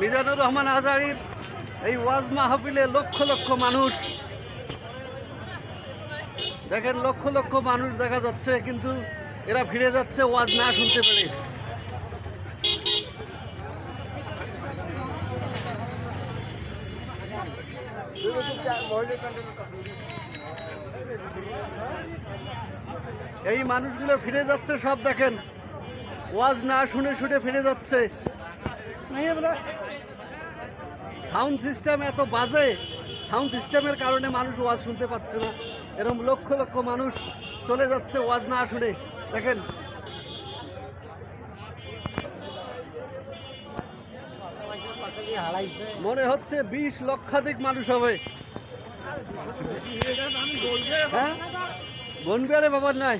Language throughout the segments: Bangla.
মিজানুর রহমান আজারির এই ওয়াজ মাহফিলে লক্ষ লক্ষ মানুষ। দেখেন, লক্ষ লক্ষ মানুষ দেখা যাচ্ছে, কিন্তু এরা ফিরে যাচ্ছে, ওয়াজ না শুনতে পেরে। এই মানুষগুলো ফিরে যাচ্ছে, সব দেখেন। ওয়াজ না শুনে শুনে ফিরে যাচ্ছে। সাউন্ড সিস্টেম এত বাজে, সাউন্ড সিস্টেমের কারণে মানুষ ওয়াজ শুনতে পাচ্ছে না। এরকম লক্ষ লক্ষ মানুষ চলে যাচ্ছে ওয়াজ না শুনে। দেখেন। মনে হচ্ছে বিশ লক্ষাধিক মানুষ হবে। হ্যাঁ? বনবিহারে বাবার নাই।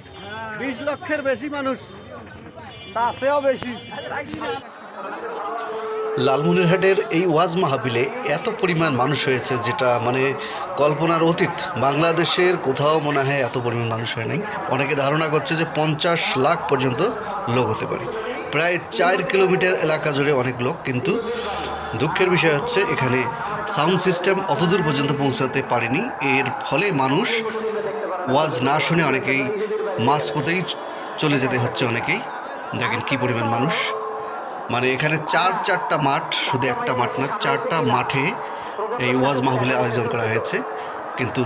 বিশ লক্ষের বেশি মানুষ। তাতেও বেশি। লালমনিরহাটের এই ওয়াজ মাহফিলে এত পরিমাণ মানুষ হয়েছে যেটা মানে কল্পনার অতীত। বাংলাদেশের কোথাও মনে হয় এত পরিমাণ মানুষ হয় নাই। অনেকে ধারণা করছে যে পঞ্চাশ লাখ পর্যন্ত লোক হতে পারে। প্রায় চার কিলোমিটার এলাকা জুড়ে অনেক লোক, কিন্তু দুঃখের বিষয় হচ্ছে এখানে সাউন্ড সিস্টেম অতদূর পর্যন্ত পৌঁছাতে পারেনি। এর ফলে মানুষ ওয়াজ না শুনে অনেকেই মাঝপথেই চলে যেতে হচ্ছে অনেকেই। দেখেন কি পরিমাণ মানুষ। মানে এখানে চার, চারটা মাঠ, শুধু একটা মাঠ না, চারটা মাঠে এই ওয়াজ মাহফিলের আয়োজন করা হয়েছে। কিন্তু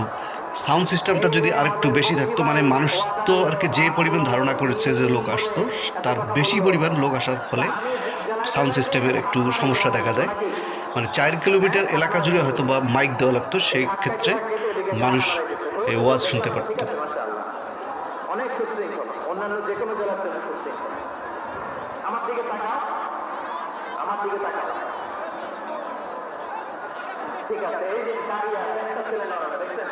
সাউন্ড সিস্টেমটা যদি আরেকটু বেশি থাকতো মানে মানুষ তো আর কি যে পরিমাণ ধারণা করেছে যে লোক আসতো, তার বেশি পরিমাণ লোক আসার ফলে সাউন্ড সিস্টেমের একটু সমস্যা দেখা যায়। মানে চার কিলোমিটার এলাকা জুড়ে হয়তো বা মাইক দেওয়া লাগতো, সেই ক্ষেত্রে মানুষ এই ওয়াজ শুনতে পারত। অনেক অন্যান্য যে কোনো জেলার আমার দিকে আমার দিকে তাকাও। ঠিক আছে এই যে দাঁড়িয়ে আছে একটা ছেলে দেখছেন?